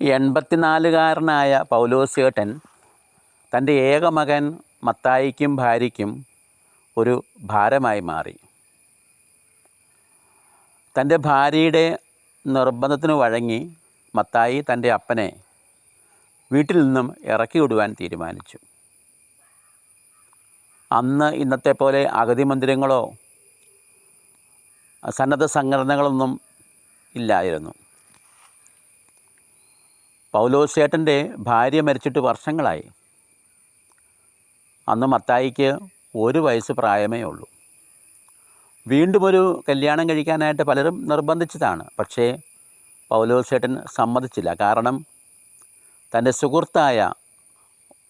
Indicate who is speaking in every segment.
Speaker 1: എൺപത്തിനാലുകാരനായ പൗലോസേട്ടൻ തന്റെ ഏക മകൻ മത്തായിക്കും ഭാര്യയ്ക്കും ഒരു ഭാരമായി മാറി. തന്റെ ഭാര്യയുടെ നിർബന്ധത്തിന് വഴങ്ങി മത്തായി തന്റെ അപ്പനെ വീട്ടിൽ നിന്നും ഇറക്കി വിടുവാൻ തീരുമാനിച്ചു. അന്ന് ഇന്നത്തെ പോലെ അഗതി മന്ദിരങ്ങളോ സന്നദ്ധ സംഘടനകളൊന്നും ഇല്ലായിരുന്നു. പൗലോസേട്ടന്റെ ഭാര്യ മരിച്ചിട്ട് വർഷങ്ങളായി. അന്ന് മത്തായിക്ക് ഒരു വയസ്സ് പ്രായമേ ഉള്ളൂ. വീണ്ടും ഒരു കല്യാണം കഴിക്കാനായിട്ട് പലരും നിർബന്ധിച്ചതാണ്. പക്ഷേ പൗലോസേട്ടൻ സമ്മതിച്ചില്ല. കാരണം തന്റെ സുഹൃത്തായ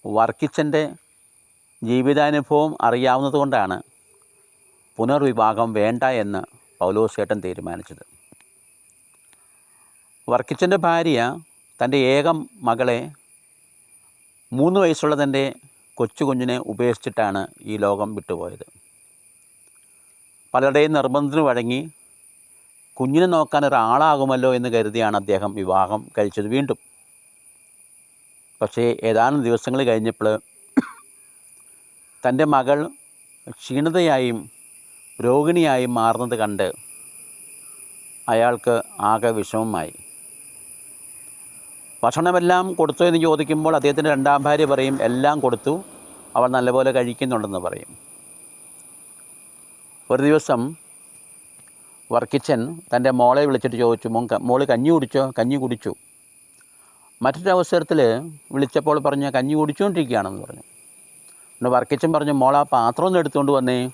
Speaker 1: വർക്കിച്ചന്റെ ജീവിതാനുഭവം അറിയാവുന്നതുകൊണ്ടാണ് പുനർവിവാഹം വേണ്ട എന്ന് പൗലോസേട്ടൻ തീരുമാനിച്ചത്. വർക്കിച്ചന്റെ ഭാര്യ തന്റെ ഏകം മകളെ മൂന്ന് വയസ്സുള്ള തന്റെ കൊച്ചു കുഞ്ഞിനെ ഉപേക്ഷിച്ചിട്ടാണ് ഈ ലോകം വിട്ടുപോയത്. പലരുടെയും നിർബന്ധത്തിന് വഴങ്ങി കുഞ്ഞിനെ നോക്കാൻ ഒരാളാകുമല്ലോ എന്ന് കരുതിയാണ് അദ്ദേഹം വിവാഹം കഴിച്ചത് വീണ്ടും. പക്ഷേ ഏതാനും ദിവസങ്ങൾ കഴിഞ്ഞപ്പോൾ തന്റെ മകൾ ക്ഷീണതയായും രോഹിണിയായും മാറുന്നത് കണ്ട് അയാൾക്ക് ആകെ വിഷമമായി. ഭക്ഷണമെല്ലാം കൊടുത്തു എന്ന് ചോദിക്കുമ്പോൾ അദ്ദേഹത്തിന്റെ രണ്ടാം ഭാര്യ പറയും എല്ലാം കൊടുത്തു. അവൾ നല്ലപോലെ കഴിക്കുന്നുണ്ടെന്ന് പറയും. ഒരു ദിവസം വർക്കിച്ചൻ തന്റെ മോളെ വിളിച്ചിട്ട് ചോദിച്ചു മോൻ മോൾ കഞ്ഞി കുടിച്ചോ? കഞ്ഞി കുടിച്ചു. മറ്റൊരവസരത്തിൽ വിളിച്ചപ്പോൾ പറഞ്ഞു കഞ്ഞി കുടിച്ചുകൊണ്ടിരിക്കുകയാണെന്ന് പറഞ്ഞു. പിന്നെ വർക്കിച്ചൻ പറഞ്ഞു മോൾ ആ പാത്രം ഒന്ന് എടുത്തുകൊണ്ട് വന്നേ.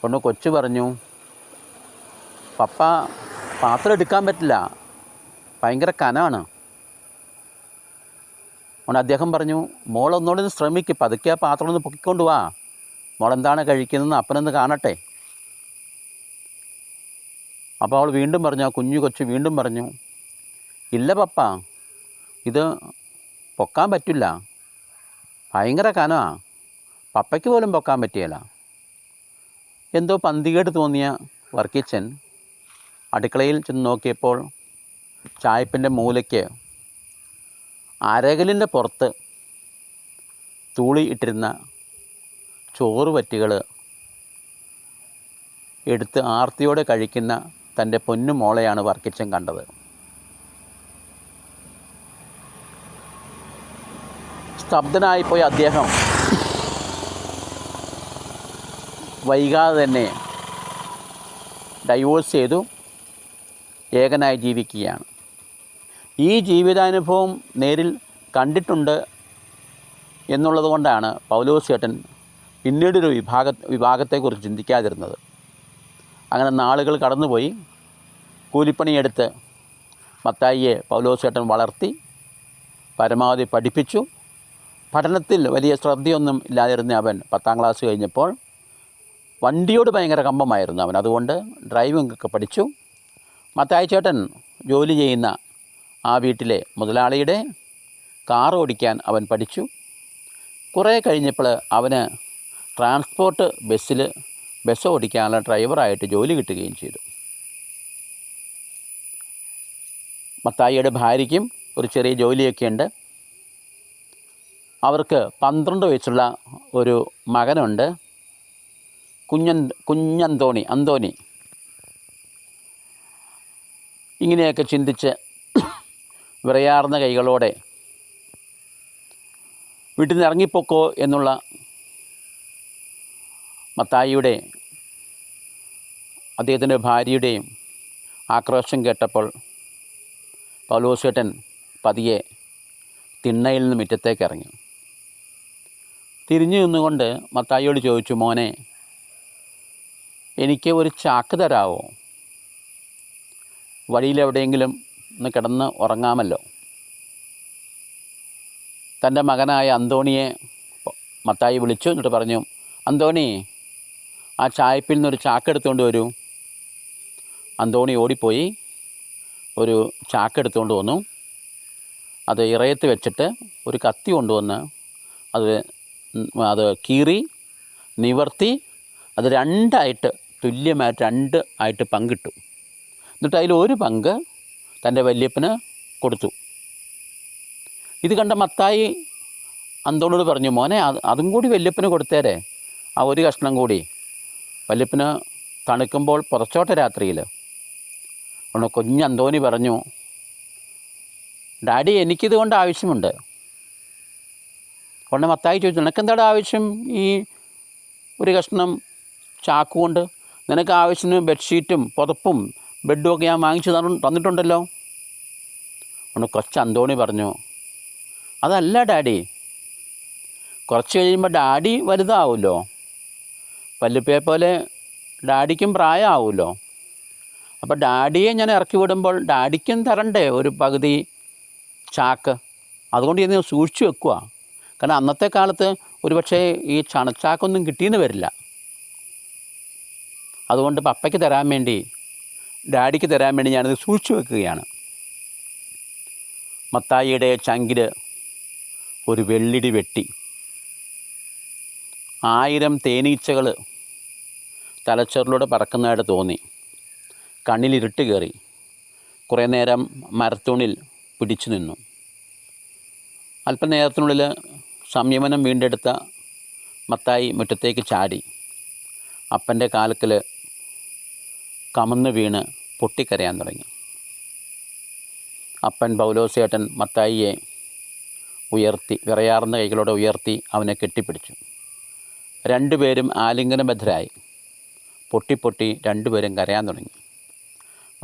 Speaker 1: കൊണ്ട് കൊച്ചു പറഞ്ഞു പപ്പ പാത്രം എടുക്കാൻ പറ്റില്ല. ഭയങ്കര കനാണ്. അതുകൊണ്ട് അദ്ദേഹം പറഞ്ഞു മോളൊന്നുകൂടെ ഒന്ന് ശ്രമിക്ക് പതുക്കെ ആ പാത്രം ഒന്ന് പൊക്കിക്കൊണ്ട് വാ. മോളെന്താണ് കഴിക്കുന്നതെന്ന് അപ്പനൊന്ന് കാണട്ടെ. അപ്പോൾ അവൾ വീണ്ടും പറഞ്ഞു ആ കുഞ്ഞു കൊച്ചു വീണ്ടും പറഞ്ഞു ഇല്ല പപ്പ ഇത് പൊക്കാൻ പറ്റില്ല. ഭയങ്കര കനമാണ് പപ്പയ്ക്ക് പോലും പൊക്കാൻ പറ്റിയല്ല. എന്തോ പന്തികേട് തോന്നിയ വർക്കിച്ചൻ അടുക്കളയിൽ ചെന്ന് നോക്കിയപ്പോൾ ചായപ്പിന്റെ മൂലയ്ക്ക് അരകലിന്റെ പുറത്ത് തൂളി ഇട്ടിരുന്ന ചോറ് പറ്റികൾ എടുത്ത് ആർത്തിയോടെ കഴിക്കുന്ന തന്റെ പൊന്നു മോളെയാണ് വർക്കിച്ചൻ കണ്ടത്. സ്തബ്ധനായിപ്പോയ അദ്ദേഹം വൈകാതെ തന്നെ ഡൈവോഴ്സ് ചെയ്തു. ഏകനായി ജീവിക്കുകയാണ്. ഈ ജീവിതാനുഭവം നേരിൽ കണ്ടിട്ടുണ്ട് എന്നുള്ളത് കൊണ്ടാണ് പൗലോസ് ചേട്ടൻ പിന്നീടൊരു വിഭാഗ വിഭാഗത്തെക്കുറിച്ച് ചിന്തിക്കാതിരുന്നത്. അങ്ങനെ നാളുകൾ കടന്നുപോയി. കൂലിപ്പണിയെടുത്ത് മത്തായിയെ പൗലോസ് ചേട്ടൻ വളർത്തി പരമാവധി പഠിപ്പിച്ചു. പഠനത്തിൽ വലിയ ശ്രദ്ധയൊന്നും ഇല്ലാതിരുന്ന അവൻ പത്താം ക്ലാസ് കഴിഞ്ഞപ്പോൾ വണ്ടിയോട് ഭയങ്കര കമ്പമായിരുന്നു അവൻ. അതുകൊണ്ട് ഡ്രൈവിംഗ് ഒക്കെ പഠിച്ചു. മത്തായി ചേട്ടൻ ജോലി ചെയ്യുന്ന ആ വീട്ടിലെ മുതലാളിയുടെ കാർ ഓടിക്കാൻ അവൻ പഠിച്ചു. കുറേ കഴിഞ്ഞപ്പോൾ അവന് ട്രാൻസ്പോർട്ട് ബസ്സിൽ ബസ് ഓടിക്കാനുള്ള ഡ്രൈവറായിട്ട് ജോലി കിട്ടുകയും ചെയ്തു. മത്തായിയുടെ ഭാര്യയ്ക്കും ഒരു ചെറിയ ജോലിയൊക്കെ ഉണ്ട്. അവർക്ക് പന്ത്രണ്ട് വയസ്സുള്ള ഒരു മകനുണ്ട്. കുഞ്ഞൻ കുഞ്ഞന്തോണി അന്തോണി. ഇങ്ങനെയൊക്കെ ചിന്തിച്ച് വിറയാർന്ന കൈകളോടെ. വീട്ടിൽ നിന്ന് ഇറങ്ങിപ്പോക്കോ എന്നുള്ള മത്തായിയുടെ അദ്ദേഹത്തിന്റെ ഭാര്യയുടെയും ആക്രോശം കേട്ടപ്പോൾ പൗലോസേട്ടൻ പതിയെ തിണ്ണയിൽ നിന്ന് മുറ്റത്തേക്ക് ഇറങ്ങി. തിരിഞ്ഞു നിന്നുകൊണ്ട് മത്തായിയോട് ചോദിച്ചു മോനെ എനിക്ക് ഒരു ചാക്ക് തരാവോ? വഴിയിലെവിടെയെങ്കിലും ഒന്ന് കിടന്ന് ഉറങ്ങാമല്ലോ. തന്റെ മകനായ അന്തോണിയെ മത്തായി വിളിച്ചു എന്നിട്ട് പറഞ്ഞു അന്തോണി ആ ചായപ്പിൽ നിന്നൊരു ചാക്ക് എടുത്തുകൊണ്ട് വരൂ. അന്തോണി ഓടിപ്പോയി ഒരു ചാക്ക് എടുത്തുകൊണ്ട് വന്നു. അത് ഇറയത്ത് വെച്ചിട്ട് ഒരു കത്തി കൊണ്ടുവന്ന് അത് അത് കീറി നിവർത്തി അത് രണ്ടായിട്ട് തുല്യമായിട്ട് രണ്ട് ആയിട്ട് പങ്കിട്ടു. എന്നിട്ട് അതിൽ ഒരു പങ്ക് തന്റെ വല്യപ്പന് കൊടുത്തു. ഇത് കണ്ട മത്തായി അന്തോണോട് പറഞ്ഞു മോനെ അത് കൂടി വല്യപ്പന് കൊടുത്തേരെ. ആ ഒരു കഷ്ണം കൂടി. വല്യപ്പന് തണുക്കുമ്പോൾ പുറച്ചോട്ടെ രാത്രിയിൽ അതുകൊണ്ട് കുഞ്ഞ് അന്തോണി പറഞ്ഞു ഡാഡി എനിക്കിത് കൊണ്ട് ആവശ്യമുണ്ട്. ഉടനെ മത്തായി ചോദിച്ചു നിനക്കെന്താണ് ആവശ്യം ഈ ഒരു കഷ്ണം ചാക്കുകൊണ്ട് നിനക്ക് ആവശ്യത്തിന് ബെഡ്ഷീറ്റും പുതപ്പും ബെഡും ഒക്കെ ഞാൻ വാങ്ങിച്ചു തന്നു- തന്നിട്ടുണ്ടല്ലോ. ഒന്ന് കൊച്ചു അന്തോണി പറഞ്ഞു അതല്ല ഡാഡി. കുറച്ച് കഴിയുമ്പോൾ ഡാഡി വലുതാവുമല്ലോ പല്ലുപ്പയെ പോലെ ഡാഡിക്കും പ്രായമാവുമല്ലോ അപ്പോൾ ഡാഡിയെ ഞാൻ ഇറക്കി വിടുമ്പോൾ ഡാഡിക്കും തരണ്ടേ ഒരു പകുതി ചാക്ക്? അതുകൊണ്ട് ഞാൻ സൂക്ഷിച്ചു വെക്കുക കാരണം അന്നത്തെ കാലത്ത് ഒരുപക്ഷേ ഈ ചണച്ചാക്കൊന്നും കിട്ടിയെന്ന് വരില്ല. അതുകൊണ്ട് പപ്പയ്ക്ക് തരാൻ വേണ്ടി ഡാഡിക്ക് തരാൻ വേണ്ടി ഞാനത് സൂക്ഷിച്ചു വെക്കുകയാണ്. മത്തായിയുടെ ചങ്കിൽ ഒരു വെള്ളിടി വെട്ടി. ആയിരം തേനീച്ചകൾ തലച്ചോറിലൂടെ പറക്കുന്നതായിട്ട് തോന്നി. കണ്ണിലിരുട്ട് കയറി കുറേ നേരം മരത്തൂണിൽ പിടിച്ചു നിന്നു. അല്പനേരത്തിനുള്ളിൽ സംയമനം വീണ്ടെടുത്ത മത്തായി മുറ്റത്തേക്ക് ചാടി. അപ്പന്റെ കാലക്കൽ കമന്ന് വീണ് പൊട്ടിക്കരയാൻ തുടങ്ങി. അപ്പൻ പൗലോസേട്ടൻ മത്തായിയെ ഉയർത്തി വിറയാർന്ന കൈകളോടെ ഉയർത്തി അവനെ കെട്ടിപ്പിടിച്ചു. രണ്ടുപേരും ആലിംഗനബദ്ധരായി. പൊട്ടിപ്പൊട്ടി രണ്ടുപേരും കരയാൻ തുടങ്ങി.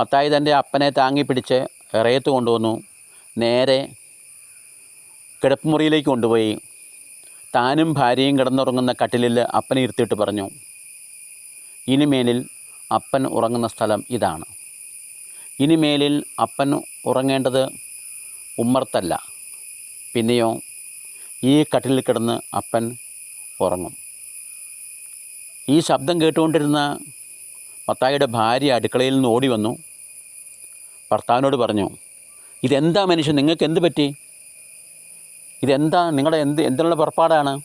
Speaker 1: മത്തായി തന്റെ അപ്പനെ താങ്ങി പിടിച്ച് ഇറയത്ത് കൊണ്ടുവന്നു. നേരെ കിടപ്പുമുറിയിലേക്ക് കൊണ്ടുപോയി. താനും ഭാര്യയും കിടന്നുറങ്ങുന്ന കട്ടിലിൽ അപ്പനെ ഇരുത്തിയിട്ട് പറഞ്ഞു ഇനിമേലിൽ അപ്പൻ ഉറങ്ങുന്ന സ്ഥലം ഇതാണ്. ഇനിമേലിൽ അപ്പൻ ഉറങ്ങേണ്ടത് ഉമ്മർത്തല്ല. പിന്നെയോ ഈ കട്ടിലിൽ കിടന്ന് അപ്പൻ ഉറങ്ങും. ഈ ശബ്ദം കേട്ടുകൊണ്ടിരുന്ന മത്തായിയുടെ ഭാര്യ അടുക്കളയിൽ നിന്ന് ഓടി വന്നു. ഭർത്താവിനോട് പറഞ്ഞു ഇതെന്താ മനുഷ്യൻ നിങ്ങൾക്ക് എന്ത് പറ്റി? ഇതെന്താ നിങ്ങളുടെ എന്ത് എന്തിനുള്ള പുറപ്പാടാണ്?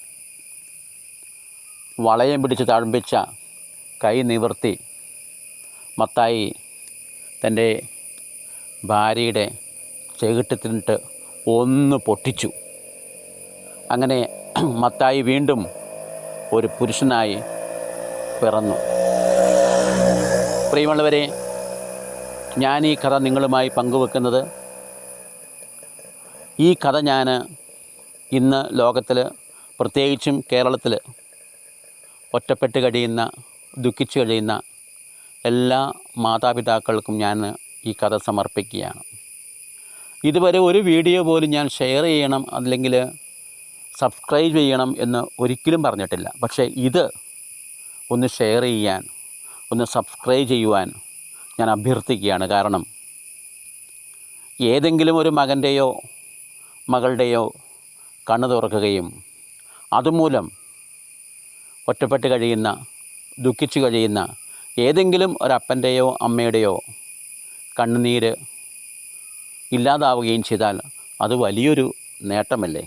Speaker 1: വളയം പിടിച്ച് തഴമ്പിച്ച കൈ നിവർത്തി മത്തായി തന്റെ ഭാര്യയുടെ ചെകിട്ടത്തിനിട്ട് ഒന്ന് പൊട്ടിച്ചു. അങ്ങനെ മത്തായി വീണ്ടും ഒരു പുരുഷനായി പിറന്നു. പ്രിയമുള്ളവരെ ഞാൻ ഈ കഥ നിങ്ങളുമായി പങ്കുവെക്കുന്നത് ഈ കഥ ഞാൻ ഇന്ന് ലോകത്തിൽ പ്രത്യേകിച്ചും കേരളത്തിൽ ഒറ്റപ്പെട്ട് കഴിയുന്ന ദുഃഖിച്ചു കഴിയുന്ന എല്ലാ മാതാപിതാക്കൾക്കും ഞാൻ ഈ കഥ സമർപ്പിക്കുകയാണ്. ഇതുവരെ ഒരു വീഡിയോ പോലും ഞാൻ ഷെയർ ചെയ്യണം അല്ലെങ്കിൽ സബ്സ്ക്രൈബ് ചെയ്യണം എന്ന് ഒരിക്കലും പറഞ്ഞിട്ടില്ല. പക്ഷേ ഇത് ഒന്ന് ഷെയർ ചെയ്യാൻ ഒന്ന് സബ്സ്ക്രൈബ് ചെയ്യുവാൻ ഞാൻ അഭ്യർത്ഥിക്കുകയാണ്. കാരണം ഏതെങ്കിലും ഒരു മകന്റെയോ മകളുടെയോ കണ്ണു തുറക്കുകയും അതുമൂലം ഒറ്റപ്പെട്ട് കഴിയുന്ന ദുഃഖിച്ചു കഴിയുന്ന ഏതെങ്കിലും ഒരപ്പന്റെയോ അമ്മയുടെയോ കണ്ണുനീര് ഇല്ലാതാവുകയും ചെയ്താൽ അത് വലിയൊരു നേട്ടമല്ലേ?